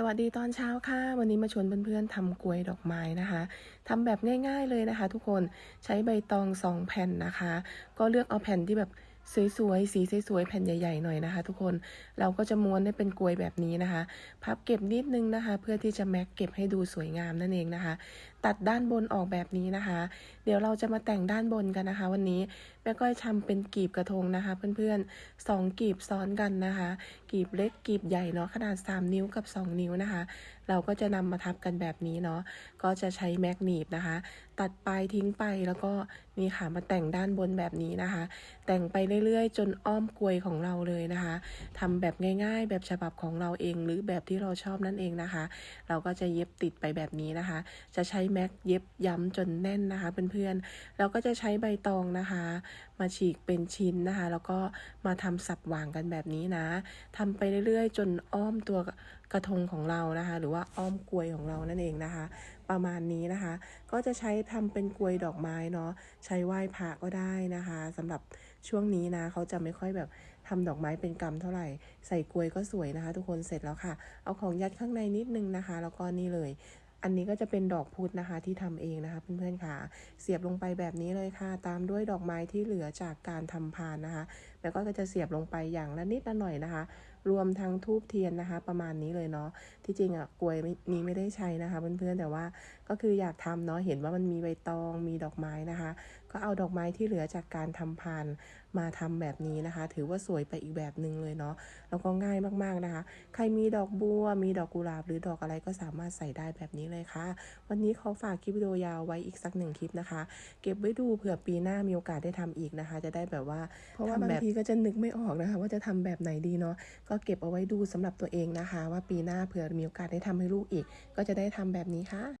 สวัสดีตอนเช้าค่ะ วันนี้มาชวนเพื่อนๆทำกลวยดอกไม้นะคะทำแบบง่าย ๆเลยนะคะ ทุกคนใช้ใบตองสองแผ่นนะคะ ก็เลือกเอาแผ่นที่แบบ สวยๆ สีสวยๆ แผ่นใหญ่ๆ หน่อยนะคะ ทุกคน เราก็จะม้วนได้เป็นกลวยแบบนี้นะคะ พับเก็บนิดนึงนะคะ เพื่อที่จะแม็กเก็บให้ดูสวยงามนั่นเองนะคะ ตัดด้านบนออกแบบนี้นะคะ เดี๋ยวเราจะมาแต่งด้านบนกันนะคะ วันนี้แม่ก้อยทำเป็นกีบกระทงนะคะ เพื่อนๆสองกีบซ้อนกันนะคะ กีบเล็กกีบใหญ่เนาะขนาด 3 นิ้วกับ 2 นิ้วนะคะ เราก็จะนำมาทับกันแบบนี้เนาะ ก็จะใช้แม็กนีบนะคะ ตัดปลายทิ้งไปแล้วก็นี่ค่ะมาแต่งด้านบนแบบนี้นะคะ แต่งไปเรื่อยๆ จนอ้อมกลวยของเราเลยนะคะทำแบบง่ายๆ แบบฉบับของเราเอง หรือแบบที่เราชอบนั่นเองนะคะ เราก็จะเย็บติดไปแบบนี้นะคะ จะใช้แม็กเย็บย้ำจนแน่นนะคะเพื่อนๆเราก็จะใช้ใบตองนะคะ มาฉีกเป็นชิ้นนะคะ แล้วก็มาทำสับวางกันแบบนี้นะทำไปเรื่อยๆ จนอ้อมตัวกระทงของเรานะคะ หรือว่าอ้อมกลวยของเรานั่นเองนะคะ ประมาณนี้นะคะ ก็จะใช้ทำเป็นกลวยดอกไม้เนาะใช้ไหว้พระก็ได้นะคะสำหรับช่วงนี้นะเขาจะไม่ค่อยแบบทำดอกไม้เป็นกำเท่าไหร่ ใส่กลวยก็สวยนะคะ ทุกคนเสร็จแล้วค่ะ เอาของยัดข้างในนิดนึงนะคะ แล้วก็นี่เลย อันนี้ก็จะเป็นดอกพุธนะคะที่ทำเองนะคะเพื่อนๆค่ะ เสียบลงไปแบบนี้เลยค่ะ ตามด้วยดอกไม้ที่เหลือจากการทำพานนะคะแล้วก็จะเสียบลงไปอย่างละนิดละหน่อยนะคะ รวมทั้งทูบเทียนนะคะ ประมาณนี้เลยเนาะที่จริงอะกลวยนี้ไม่ได้ใช้นะคะเพื่อนๆแต่ว่าก็คืออยากทำเนาะเห็นว่ามันมีใบตองมีดอกไม้นะคะ ก็เอาดอกไม้ที่เหลือจากการทำพานมาทำแบบนี้นะคะ ถือว่าสวยไปอีกแบบหนึ่งเลยเนาะแล้วก็ง่ายมากๆนะคะ ใครมีดอกบัว มีดอกกุหลาบหรือดอกอะไรก็สามารถใส่ได้แบบนี้เลยค่ะ วันนี้ขอฝากคลิปวิดีโอยาวไว้อีกสักหนึ่งคลิปนะคะ เก็บไว้ดูเผื่อปีหน้ามีโอกาสได้ทำอีกนะคะ จะได้แบบว่าเพราะว่าบางทีก็จะนึกไม่ออกนะคะ ว่าจะทำแบบไหนดีเนาะก็เก็บเอาไว้ดูสำหรับตัวเองนะคะ ว่าปีหน้าเผื่อมีโอกาสได้ทำให้ลูกอีก ก็จะได้ทำแบบนี้ค่ะ